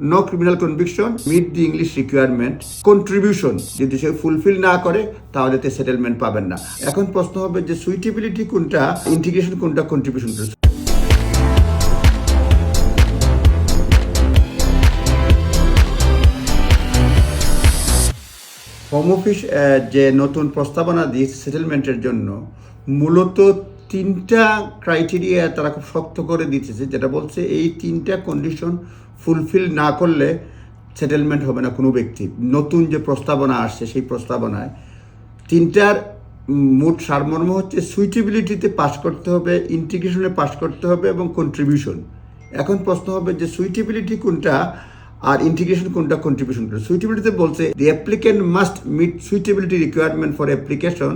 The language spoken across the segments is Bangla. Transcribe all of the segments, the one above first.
No criminal conviction meet the English requirement contribution যদি সে ফুলফিল না করে, তাহলে তে সেটেলমেন্ট পাবেন না। এখন প্রশ্ন হবে যে সুইটেবিলিটি কোনটা ইন্টিগ্রেশন কোনটা কন্ট্রিবিউশন কোনটা? হোম অফিস যে নতুন প্রস্তাবনা দিয়েছে সেটেলমেন্টের জন্য, মূলত তিনটা ক্রাইটেরিয়া তারা খুব শক্ত করে দিতেছে, যেটা বলছে এই তিনটা কন্ডিশন ফুলফিল না করলে সেটেলমেন্ট হবে না কোনো ব্যক্তি। নতুন যে প্রস্তাবনা আসছে সেই প্রস্তাবনায় তিনটার মোট সারমর্ম হচ্ছে সুইটেবিলিটিতে পাশ করতে হবে ইন্টিগ্রেশনে পাশ করতে হবে এবং কন্ট্রিবিউশন এখন প্রশ্ন হবে যে সুইটেবিলিটি কোনটা আর ইন্টিগ্রেশন কোনটা কন্ট্রিবিউশন কোনটা সুইটেবিলিটিতে বলছে the applicant must meet suitability requirement for application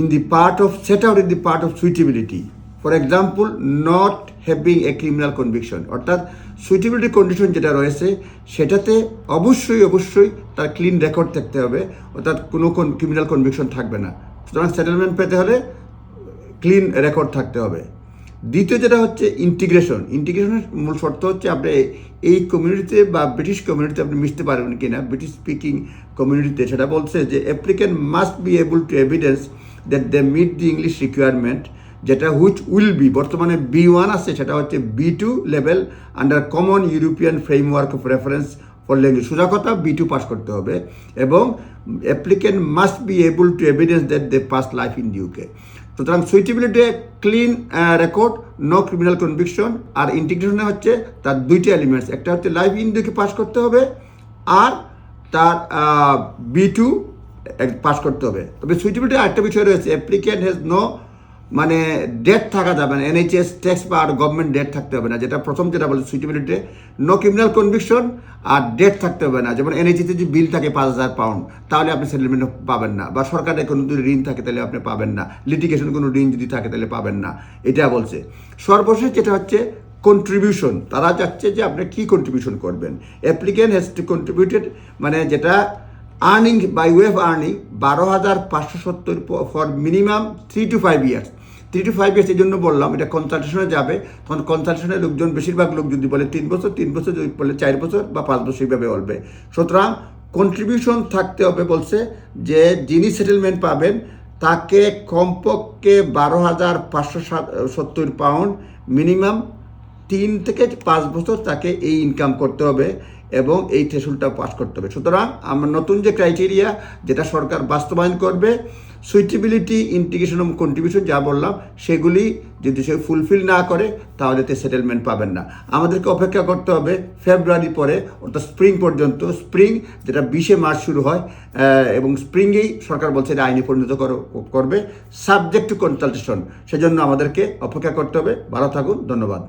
in the part of, set out in the part of suitability. For example, not having a criminal conviction. অর্থাৎ সুইটেবিলিটি কন্ডিশন যেটা রয়েছে, সেটাতে অবশ্যই অবশ্যই তার ক্লিন রেকর্ড থাকতে হবে। অর্থাৎ কোনো ক্রিমিনাল কনভিকশন থাকবে না। সুতরাং সেটেলমেন্ট পেতে হলে ক্লিন রেকর্ড থাকতে হবে। দ্বিতীয় যেটা হচ্ছে ইন্টিগ্রেশন ইন্টিগ্রেশনের মূল শর্ত হচ্ছে আপনি এই কমিউনিটিতে বা ব্রিটিশ কমিউনিটিতে আপনি মিশতে পারবেন কিনা। ব্রিটিশ স্পিকিং কমিউনিটিতে সেটা বলছে যে applicant must be able to evidence that they meet the English requirement যেটা হুইচ উইল বি বর্তমানে বি ওয়ান আছে, সেটা হচ্ছে B two level under common European framework of reference for language সোজা কথা বি টু পাস করতে হবে এবং applicant must be able to evidence that they pass life in UK সুতরাং suitability clean record no criminal conviction আর ইন্টিগ্রেশনে হচ্ছে তার দুইটা এলিমেন্টস একটা হচ্ছে লাইফ ইন ইউকে পাস করতে হবে, আর তার বি টু পাস করতে হবে। তবে সুইটেবিলিটি আরেকটা বিষয় রয়েছে অ্যাপ্লিক্যান্ট হ্যাজ নো মানে ডেট থাকা যাবে না। এনএইচএস ট্যাক্স বা আর গভর্নমেন্ট ডেট থাকতে হবে না। যেটা প্রথম যেটা বলে সুইটেবিলিটি নো ক্রিমিনাল কনভিকশন আর ডেট থাকতে হবে না। যেমন এনএইচএসে যদি বিল থাকে পাঁচ হাজার পাউন্ড তাহলে আপনি সেটেলমেন্ট পাবেন না। বা সরকারের কোনো যদি ঋণ থাকে তাহলে আপনি পাবেন না। লিটিগেশন কোনো ঋণ যদি থাকে তাহলে পাবেন না। এটা বলছে। সর্বশেষ যেটা হচ্ছে কন্ট্রিবিউশন তারা চাচ্ছে যে আপনি কি কন্ট্রিবিউশন করবেন। অ্যাপ্লিকেন্ট হ্যাজ টু কন্ট্রিবিউটেড মানে যেটা earning by way of earning বারো হাজার পাঁচশো সত্তর for minimum three two five years three two five years এই জন্য বললাম, এটা কনসালটেশনে যাবে। তখন কনসালটেশনের লোকজন, বেশিরভাগ লোক যদি বলে তিন বছর তিন বছর, যদি বলে চার বছর বা পাঁচ বছর, এইভাবে বলবে। সুতরাং কন্ট্রিবিউশন থাকতে হবে বলছে যে, যিনি সেটেলমেন্ট পাবেন, তাকে কমপক্ষে বারো হাজার পাঁচশো সত্তর পাউন্ড মিনিমাম তিন থেকে পাঁচ বছর তাকে এই ইনকাম করতে হবে। এবং এই থ্রেশলটা পাস করতে হবে। সুতরাং আমার নতুন যে ক্রাইটেরিয়া যেটা সরকার বাস্তবায়ন করবে সুইটেবিলিটি ইন্টিগ্রেশন এবং কন্ট্রিবিউশন যা বললাম, সেগুলি যদি সে ফুলফিল না করে, তাহলে তে সেটেলমেন্ট পাবেন না। আমাদেরকে অপেক্ষা করতে হবে ফেব্রুয়ারি পরে, অর্থাৎ স্প্রিং পর্যন্ত। স্প্রিং যেটা বিশে মার্চ শুরু হয় এবং স্প্রিংয়েই সরকার বলছে এটা আইনে পরিণত করো- করবে। সাবজেক্ট টু কনসালটেশন সেজন্য আমাদেরকে অপেক্ষা করতে হবে। ভালো থাকুন, ধন্যবাদ।